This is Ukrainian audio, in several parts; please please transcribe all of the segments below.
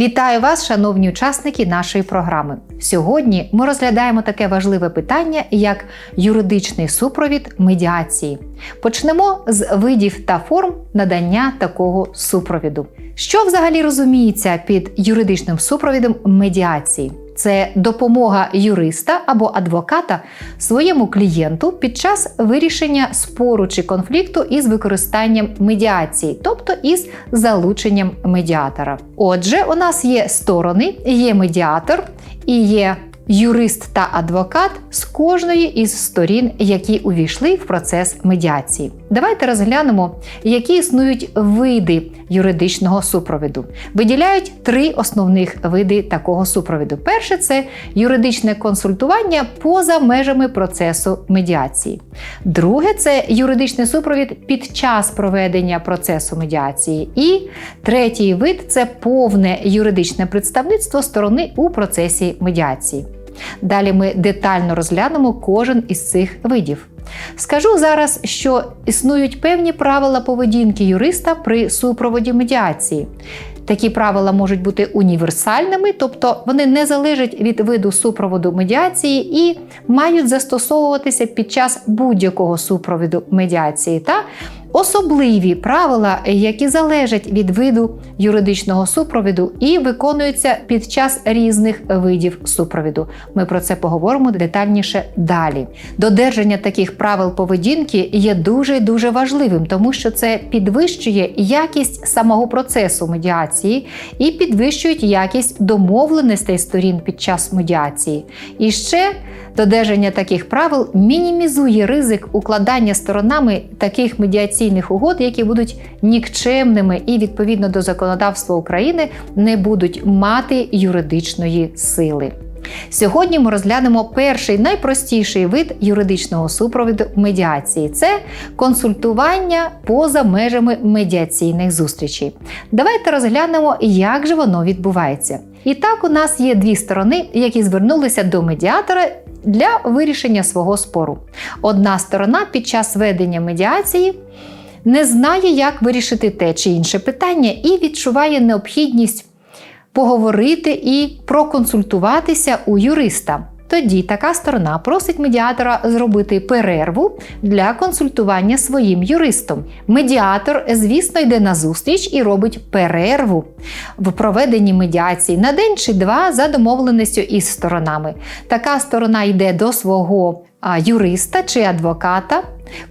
Вітаю вас, шановні учасники нашої програми. Сьогодні ми розглядаємо таке важливе питання, як юридичний супровід медіації. Почнемо з видів та форм надання такого супровіду. Що взагалі розуміється під юридичним супровідом медіації? Це допомога юриста або адвоката своєму клієнту під час вирішення спору чи конфлікту із використанням медіації, тобто із залученням медіатора. Отже, у нас є сторони, є медіатор і є юрист та адвокат з кожної із сторін, які увійшли в процес медіації. Давайте розглянемо, які існують види юридичного супровіду. Виділяють три основних види такого супровіду. Перше це юридичне консультування поза межами процесу медіації. Друге це юридичний супровід під час проведення процесу медіації. І третій вид це повне юридичне представництво сторони у процесі медіації. Далі ми детально розглянемо кожен із цих видів. Скажу зараз, що існують певні правила поведінки юриста при супроводі медіації. Такі правила можуть бути універсальними, тобто вони не залежать від виду супроводу медіації і мають застосовуватися під час будь-якого супроводу медіації. Та Особливі правила, які залежать від виду юридичного супровіду і виконуються під час різних видів супровіду. Ми про це поговоримо детальніше далі. Додержання таких правил поведінки є дуже дуже важливим, тому що це підвищує якість самого процесу медіації і підвищують якість домовленостей сторін під час медіації. І ще Додержання таких правил мінімізує ризик укладання сторонами таких медіаційних угод, які будуть нікчемними і відповідно до законодавства України не будуть мати юридичної сили. Сьогодні ми розглянемо перший найпростіший вид юридичного супровіду медіації це консультування поза межами медіаційних зустрічей. Давайте розглянемо, як же воно відбувається. І так, у нас є дві сторони, які звернулися до медіатора для вирішення свого спору. Одна сторона під час ведення медіації не знає, як вирішити те чи інше питання, і відчуває необхідність поговорити і проконсультуватися у юриста. Тоді така сторона просить медіатора зробити перерву для консультування своїм юристом. Медіатор, звісно, йде на зустріч і робить перерву в проведенні медіації на день чи два за домовленістю із сторонами. Така сторона йде до свого юриста чи адвоката,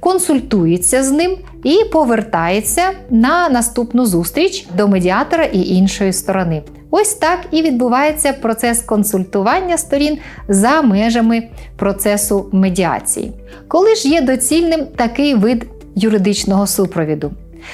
консультується з ним і повертається на наступну зустріч до медіатора і іншої сторони. Ось так і відбувається процес консультування сторін за межами процесу медіації. Коли ж є доцільним такий вид юридичного супровіду?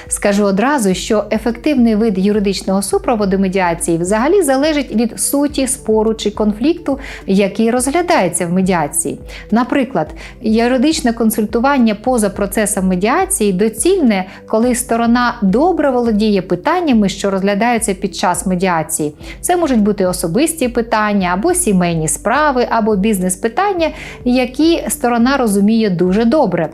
Скажу одразу, що ефективний вид юридичного супроводу медіації взагалі залежить від суті спору чи конфлікту, який розглядається в медіації. Наприклад, юридичне консультування поза процесом медіації доцільне, коли сторона добре володіє питаннями, що розглядаються під час медіації. Це можуть бути особисті питання, або сімейні справи, або бізнес-питання, які сторона розуміє дуже добре.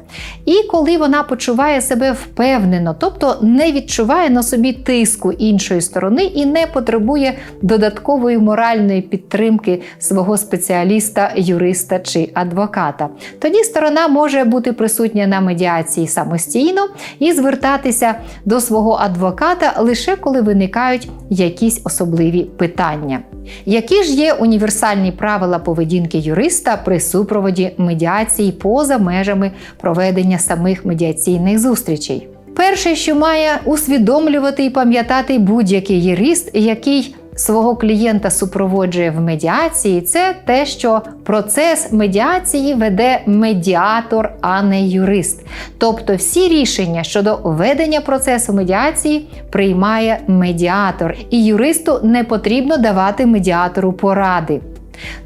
І коли вона почуває себе впевнено, тобто не відчуває на собі тиску іншої сторони і не потребує додаткової моральної підтримки свого спеціаліста, юриста чи адвоката. Тоді сторона може бути присутня на медіації самостійно і звертатися до свого адвоката лише коли виникають якісь особливі питання. Які ж є універсальні правила поведінки юриста при супроводі медіації поза межами проведення самих медіаційних зустрічей? Перше, що має усвідомлювати і пам'ятати будь-який юрист, який свого клієнта супроводжує в медіації, це те, що процес медіації веде медіатор, а не юрист. Тобто всі рішення щодо ведення процесу медіації приймає медіатор, і юристу не потрібно давати медіатору поради.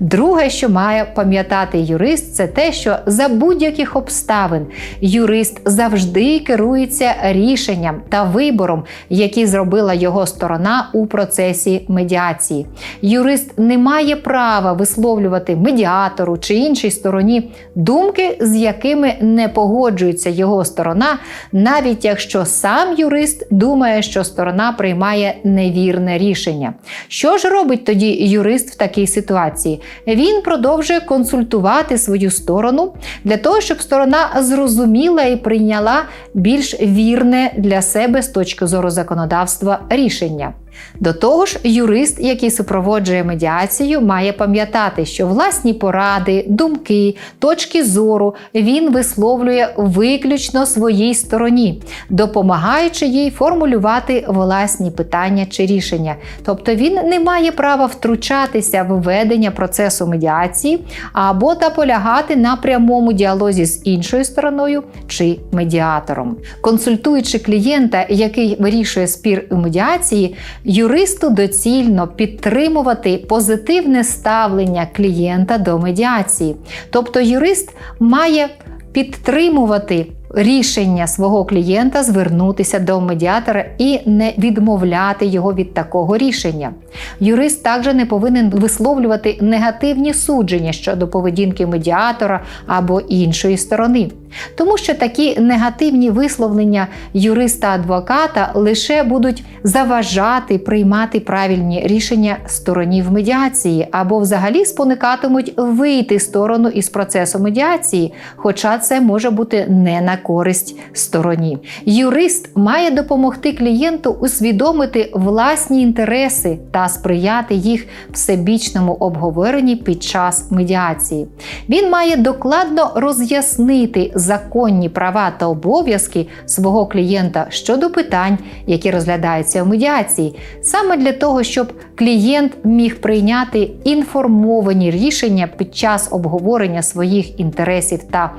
Друге, що має пам'ятати юрист, це те, що за будь-яких обставин юрист завжди керується рішенням та вибором, які зробила його сторона у процесі медіації. Юрист не має права висловлювати медіатору чи іншій стороні думки, з якими не погоджується його сторона, навіть якщо сам юрист думає, що сторона приймає невірне рішення. Що ж робить тоді юрист в такій ситуації? Він продовжує консультувати свою сторону для того, щоб сторона зрозуміла і прийняла більш вірне для себе з точки зору законодавства рішення. До того ж, юрист, який супроводжує медіацію, має пам'ятати, що власні поради, думки, точки зору він висловлює виключно своїй стороні, допомагаючи їй формулювати власні питання чи рішення. Тобто він не має права втручатися в ведення процесу медіації або наполягати на прямому діалозі з іншою стороною чи медіатором. Консультуючи клієнта, який вирішує спір у медіації, юристу доцільно підтримувати позитивне ставлення клієнта до медіації. Тобто юрист має підтримувати рішення свого клієнта звернутися до медіатора і не відмовляти його від такого рішення. Юрист також не повинен висловлювати негативні судження щодо поведінки медіатора або іншої сторони. Тому що такі негативні висловлення юриста-адвоката лише будуть заважати приймати правильні рішення стороні в медіації, або взагалі споникатимуть вийти сторону із процесу медіації, хоча це може бути не на користь стороні. Юрист має допомогти клієнту усвідомити власні інтереси та сприяти їх всебічному обговоренні під час медіації. Він має докладно роз'яснити законні права та обов'язки свого клієнта щодо питань, які розглядаються в медіації, саме для того, щоб клієнт міг прийняти інформовані рішення під час обговорення своїх інтересів та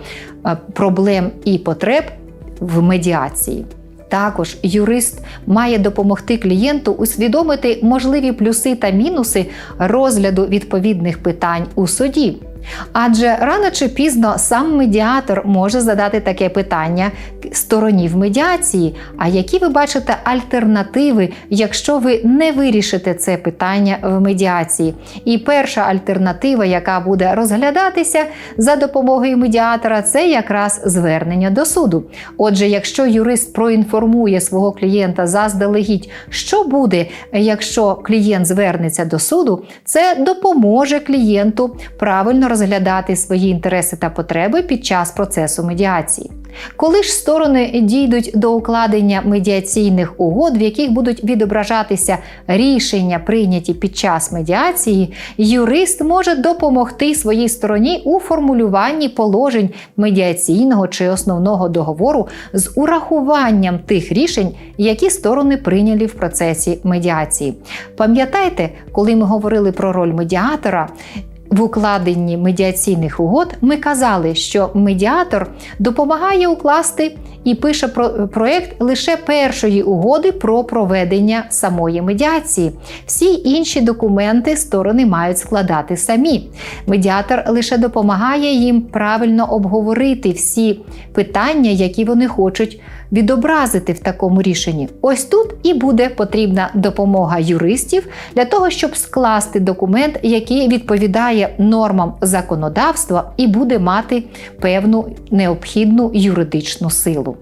е, проблем і потреб в медіації. Також юрист має допомогти клієнту усвідомити можливі плюси та мінуси розгляду відповідних питань у суді. Адже рано чи пізно сам медіатор може задати таке питання стороні в медіації. А які ви бачите альтернативи, якщо ви не вирішите це питання в медіації? І перша альтернатива, яка буде розглядатися за допомогою медіатора, це якраз звернення до суду. Отже, якщо юрист проінформує свого клієнта заздалегідь, що буде, якщо клієнт звернеться до суду, це допоможе клієнту правильно розглядати свої інтереси та потреби під час процесу медіації. Коли ж сторони дійдуть до укладення медіаційних угод, в яких будуть відображатися рішення, прийняті під час медіації, юрист може допомогти своїй стороні у формулюванні положень медіаційного чи основного договору з урахуванням тих рішень, які сторони прийняли в процесі медіації. Пам'ятаєте, коли ми говорили про роль медіатора? В укладенні медіаційних угод ми казали, що медіатор допомагає укласти і пише про проєкт лише першої угоди про проведення самої медіації. Всі інші документи сторони мають складати самі. Медіатор лише допомагає їм правильно обговорити всі питання, які вони хочуть відобразити в такому рішенні. Ось тут і буде потрібна допомога юристів для того, щоб скласти документ, який відповідає нормам законодавства і буде мати певну необхідну юридичну силу.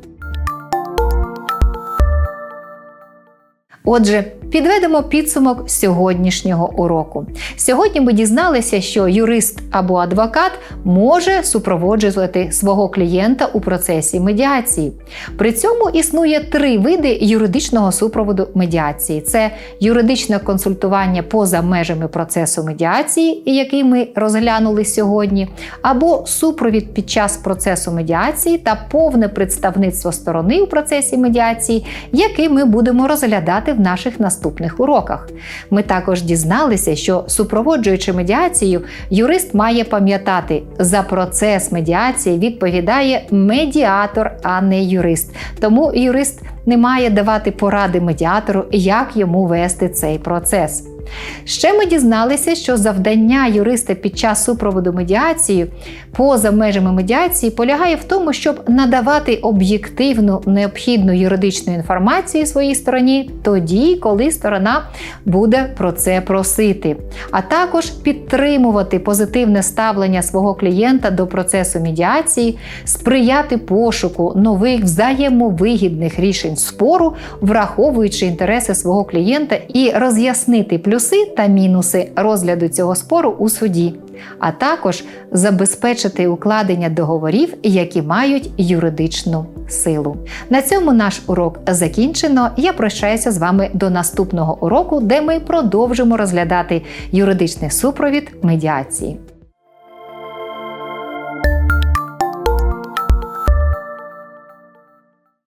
Отже, підведемо підсумок сьогоднішнього уроку. Сьогодні ми дізналися, що юрист або адвокат може супроводжувати свого клієнта у процесі медіації. При цьому існує три види юридичного супроводу медіації: це юридичне консультування поза межами процесу медіації, який ми розглянули сьогодні, або супровід під час процесу медіації та повне представництво сторони у процесі медіації, який ми будемо розглядати в наших наступних уроках. Ми також дізналися, що супроводжуючи медіацію, юрист має пам'ятати, за процес медіації відповідає медіатор, а не юрист. Тому юрист не має давати поради медіатору, як йому вести цей процес. Ще ми дізналися, що завдання юриста під час супроводу медіації поза межами медіації полягає в тому, щоб надавати об'єктивну необхідну юридичну інформацію своїй стороні тоді, коли сторона буде про це просити, а також підтримувати позитивне ставлення свого клієнта до процесу медіації, сприяти пошуку нових взаємовигідних рішень спору, враховуючи інтереси свого клієнта і роз'яснити плюси та мінуси розгляду цього спору у суді, а також забезпечити укладення договорів, які мають юридичну силу. На цьому наш урок закінчено. Я прощаюся з вами до наступного уроку, де ми продовжимо розглядати юридичний супровід медіації.